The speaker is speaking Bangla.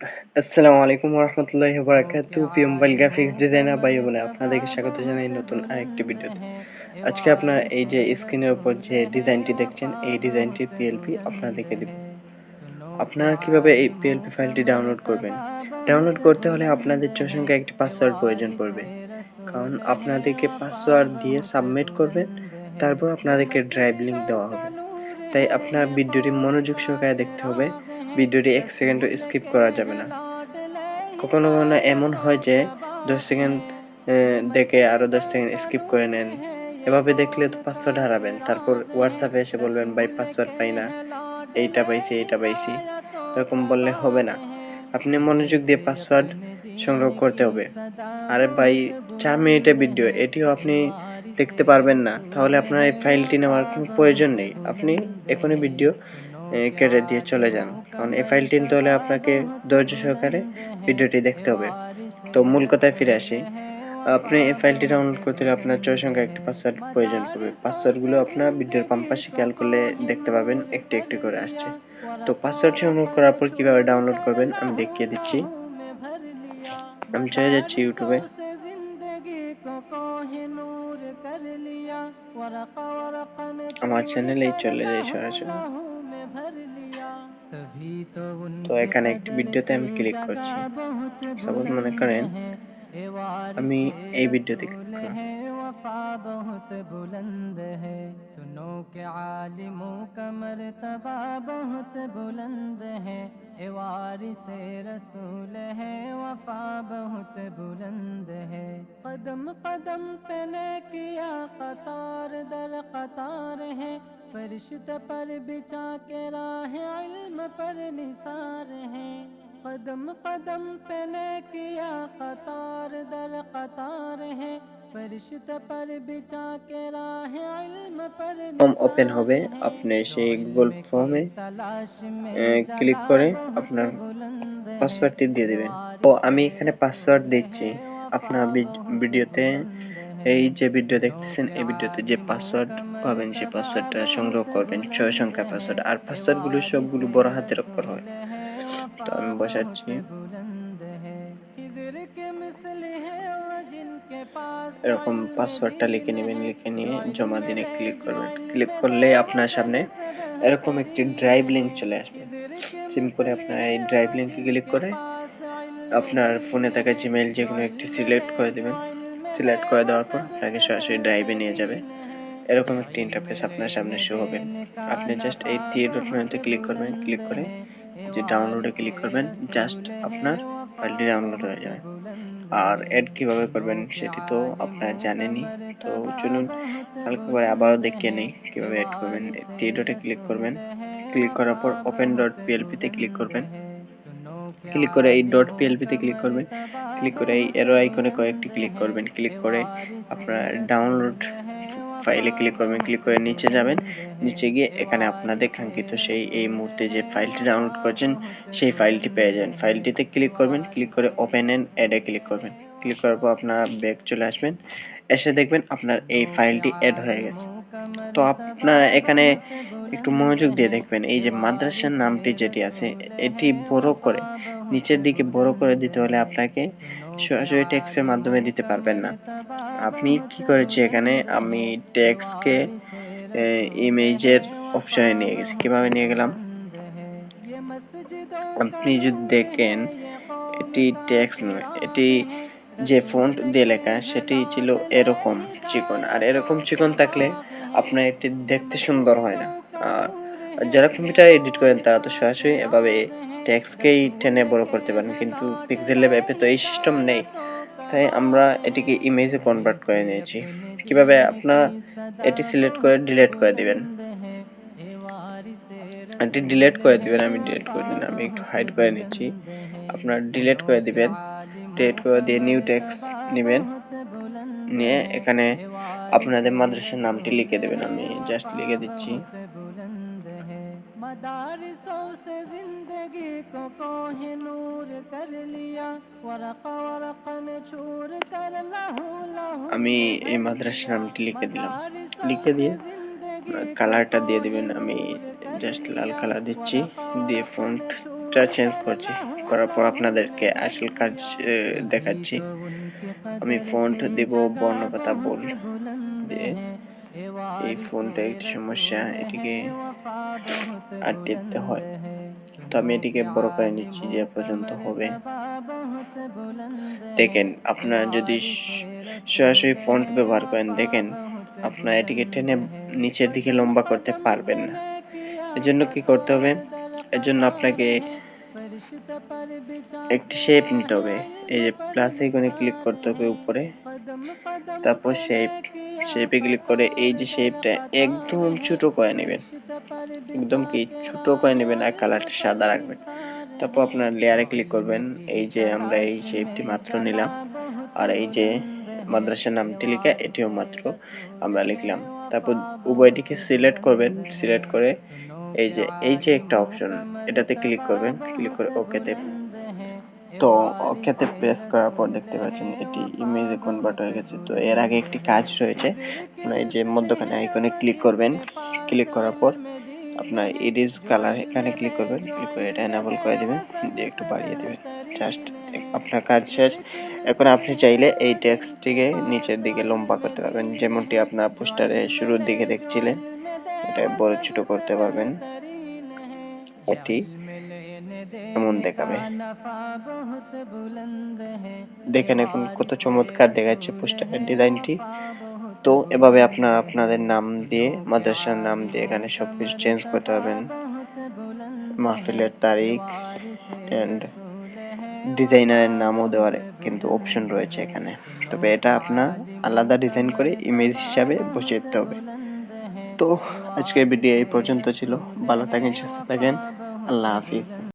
আসসালামু আলাইকুম রহমতুল্লাহি বারাকাতু প্রিয় মোবাইল গ্রাফিক্স ডিজাইনার ভাই বোনে আপনাদেরকে স্বাগত জানাই নতুন আরেকটি ভিডিওতে। আজকে আপনার এই যে স্ক্রিনের উপর যে ডিজাইনটি দেখছেন এই ডিজাইনটির পিএলপি আপনাদেরকে দিব। আপনারা কীভাবে এই পিএলপি ফাইলটি ডাউনলোড করবেন? ডাউনলোড করতে হলে আপনাদের চশমকে একটি পাসওয়ার্ড প্রয়োজন পড়বে। কারণ আপনাদেরকে পাসওয়ার্ড দিয়ে সাবমিট করবেন তারপর আপনাদেরকে ড্রাইভ লিংক দেওয়া হবে। তাই আপনার ভিডিওটি মনোযোগ সহকারে দেখতে হবে। ভিডিওটি এক সেকেন্ডও স্কিপ করা যাবে না। কখনো কখনো এমন হয় যে দশ সেকেন্ড দেখে আরও দশ সেকেন্ড স্কিপ করে নেন। এভাবে দেখলে তো পাসওয়ার্ড হারাবেন। তারপর হোয়াটসঅ্যাপে এসে বলবেন, ভাই পাসওয়ার্ড পাই না। এইটা পাইছি এইটা পাইছি। এরকম বললে হবে না। আপনি মনোযোগ দিয়ে পাসওয়ার্ড সংগ্রহ করতে হবে। আরে ভাই, চার মিনিটের ভিডিও এটিও আপনি দেখতে পারবেন না। তাহলে আপনার এই ফাইলটি নেওয়ার কোনো প্রয়োজন নেই। আপনি এখনই ভিডিও কেটে দিয়ে চলে যান। কারণ এই ফাইলটি নিতে হলে আপনাকে ধৈর্য সহকারে ভিডিওটি দেখতে হবে। তো মূল কথায় ফিরে আসি। আপনি এই ফাইলটি ডাউনলোড করতে হলে আপনার চয়েস সংখ্যা একটি পাসওয়ার্ড প্রয়োজন পড়বে পাসওয়ার্ডগুলো আপনার ভিডিওর বাম পাশে খেয়াল করলে দেখতে পাবেন, একটি একটি করে আসছে। তো পাসওয়ার্ড সংগ্রহ করার পর কীভাবে ডাউনলোড করবেন আমি দেখিয়ে দিচ্ছি। আমি চলে যাচ্ছি ইউটিউবে আমার চ্যানেলেই চলে যাই সরাসরি। তো এখানে একটি ভিডিওতে আমি ক্লিক করছি সাপোজ মনে করেন আমি এই ভিডিওতে ক্লিক করলাম وفا بہت بلند ہے۔ سنو کہ عالموں کا مرتبہ بہت بلند ہے۔ اے وارث رسول ہے وفا بہت بلند ہے۔ قدم قدم پہ نے کیا قطار در قطار ہے۔ फरिश्त पर बिछा के राह इल्म पर निसार है कदम कदम पे ने किया कतार दर कतार है फरिश्त पर बिछा के राह इल्म पर ফর্ম ওপেন হবে আপনি সেই গুগল ফর্মে तलाश में ক্লিক করে আপনার পাসওয়ার্ডটি দিয়ে দিবেন তো আমি এখানে পাসওয়ার্ড দিচ্ছি আপনার ভিড- ভিডিওতে এই যে ভিডিও দেখতেছেন এই ভিডিওতে যে পাসওয়ার্ড পাবেন সেই পাসওয়ার্ডটা সংগ্রহ করবেন ছয় সংখ্যার পাসওয়ার্ড আর পাসওয়ার্ডগুলো সবগুলো বড় হাতের অক্ষর হয়। তো আমি বসাচ্ছি। এরকম পাসওয়ার্ডটা লিখে নেবেন লিখে নিয়ে জমা দিনে ক্লিক করবেন। ক্লিক করলে আপনার সামনে এরকম একটি ড্রাইভ লিঙ্ক চলে আসবে। সিম্পলি আপনার এই ড্রাইভ লিঙ্কে ক্লিক করে আপনার ফোনে থাকা জিমেইল যে কোনো একটি সিলেক্ট করে দেবেন। সিলেক্ট করে দেওয়ার পর আপনাকে সরাসরি ড্রাইভে নিয়ে যাবে। এরকম একটি ইন্টারফেস আপনার সামনে শো হবে। আপনি জাস্ট এই থ্রি ডট মেনুতে ক্লিক করবেন ক্লিক করে যে ডাউনলোডে ক্লিক করবেন জাস্ট আপনার ফাইলটি ডাউনলোড হয়ে যাবে। আর অ্যাড কীভাবে করবেন সেটি তো আপনারা জানেনই। তো চলুন হালকা করে আবারও দেখিয়ে নেই কীভাবে অ্যাড করবেন। থ্রি ডটে ক্লিক করবেন। ক্লিক করার পর ওপেন ডট পিএলপিতে ক্লিক করবেন। ক্লিক করে এই ডট পিএলপিতে ক্লিক করবেন। ক্লিক করে এই এরো আইকনে কয়েকটি ক্লিক করবেন। ক্লিক করে আপনার ডাউনলোড ফাইলে ক্লিক করবেন। ক্লিক করে নিচে যাবেন। নিচে গিয়ে এখানে আপনাদের কাঙ্ক্ষিত সেই, এই মুহূর্তে যে ফাইলটি ডাউনলোড করছেন, সেই ফাইলটি পেয়ে যাবেন। ফাইলটিতে ক্লিক করবেন। ক্লিক করে ওপেন এন্ড অ্যাডে ক্লিক করবেন। ক্লিক করার পর আপনারা ব্যাক চলে আসবেন। এসে দেখবেন আপনার এই ফাইলটি অ্যাড হয়ে গেছে। তো আপনার এখানে একটু মনোযোগ দিয়ে দেখবেন, এই যে মাদ্রাসার নামটি যেটি আছে, এটি বড় করে, নিচের দিকে বড় করে দিতে হলে আপনাকে সরাসরি টেক্সের মাধ্যমে দিতে পারবেন না। আমি কি করেছি এখানে? আমি টেক্সকে ইমেজের অপশনে নিয়ে গেছি। কীভাবে নিয়ে গেলাম? আপনি যদি দেখেন, এটি টেক্সট নয়, এটি যে ফন্ট দিয়ে লেখা, সেটি ছিল এরকম চিকন। আর এরকম চিকন থাকলে আপনার এটি দেখতে সুন্দর হয় না। আর যারা কম্পিউটার এডিট করেন, তারা তো সরাসরি এভাবে টেক্সটকেই টেনে বড় করতে পারেন, কিন্তু পিক্সেল ল্যাব অ্যাপে তো এই সিস্টেম নেই। তাই আমরা এটিকে ইমেজে কনভার্ট করে নিয়েছি। কীভাবে আপনারা এটি সিলেক্ট করে ডিলেট করে দিবেন? এটি ডিলেট করে দিবেন, আমি ডিলেট করে দিন আমি একটু হাইড করে নিচ্ছি। আপনার ডিলেট করে দিবেন ডিলেট করে দিয়ে নিউ টেক্সট নেবেন। নিয়ে এখানে আপনাদের মাদ্রাসার নামটি লিখে দেবেন আমি জাস্ট লিখে দিচ্ছি बुलंद है मदारिसों से जिंदगी को कोह नूर कर लिया वरक वरकन छूर कर लहू लहू আমি এই মাদ্রাসার নামটি লিখে দিলাম লিখে দিয়ে কালারটা দিয়ে দিবেন আমি জাস্ট লাল কালার দিচ্ছি দিয়ে ফন্ট টেক্সটটা চেঞ্জ করছি। করার পর আপনাদেরকে আসল কাজ দেখাচ্ছি। আমি ফন্ট দিব বর্ণকথা বল এই ফোনটা একটি সমস্যা, এটিকে আর টিপতে হয়। তো আমি এটিকে বড় করে নিচ্ছি, যে পর্যন্ত হবে। দেখেন, আপনারা যদি সরাসরি ফন্ট ব্যবহার করেন, দেখেন, আপনারা এটিকে টেনে নিচের দিকে লম্বা করতে পারবেন না। এজন্য কি করতে হবে? এজন্য আপনাকে একটি শেপ নিতে হবে। এই যে প্লাস আইকনে ক্লিক করতে হবে উপরে। তারপর শেপ শেপে ক্লিক করে এই যে শেপটা একদম ছোট করে নেবেন। একদম কি ছোট করে নেবেন আর কালারটা সাদা রাখবেন। তারপর আপনার লেয়ারে ক্লিক করবেন। এই যে আমরা এই শেপটি মাত্র নিলাম। আর এই যে মাদ্রাসার নামটি লিখে এটিও মাত্র আমরা লিখলাম। তারপর উভয়টিকে সিলেক্ট করবেন। সিলেক্ট করে এই যে এই যে একটা অপশন এটাতে ক্লিক করবেন ক্লিক করে ওকেতে তো ওকেতে প্রেস করার পর দেখতে পাচ্ছেন এটি ইমেজে কনভার্ট হয়ে গেছে। তো এর আগে একটি কাজ রয়েছে এই যে মধ্যখানে আইকনে ক্লিক করবেন ক্লিক করার পর আপনার ইডিস কালার এখানে ক্লিক করবেন ক্লিক করে এটা এনাবল করে দেবেন, দিয়ে একটু বাড়িয়ে দেবেন। জাস্ট আপনার কাজ শেষ। এখন আপনি চাইলে এই টেক্সটটিকে নিচের দিকে লম্বা করতে পারবেন, যেমনটি আপনার পোস্টারে শুরুর দিকে দেখছিলেন। এটা বড় ছোট করতে পারবেন। এটি এমন দেখাবে। দেখেন এখন কত চমৎকার দেখাচ্ছে পোস্টারের ডিজাইনটি তো এভাবে আপনারা, আপনাদের নাম দিয়ে, মাদ্রাসার নাম দিয়ে এখানে সব কিছু চেঞ্জ করতে পারবেন। মাহফিলের তারিখ এন্ড ডিজাইনারের নামও দেওয়ার কিন্তু অপশন রয়েছে এখানে। তবে এটা আপনার আলাদা ডিজাইন করে ইমেজ হিসাবে বসিয়ে দিতে হবে। তো আজকের ভিডিও এই পর্যন্ত ছিল। ভালো থাকেন, সুস্থ থাকেন। আল্লাহ হাফিজ।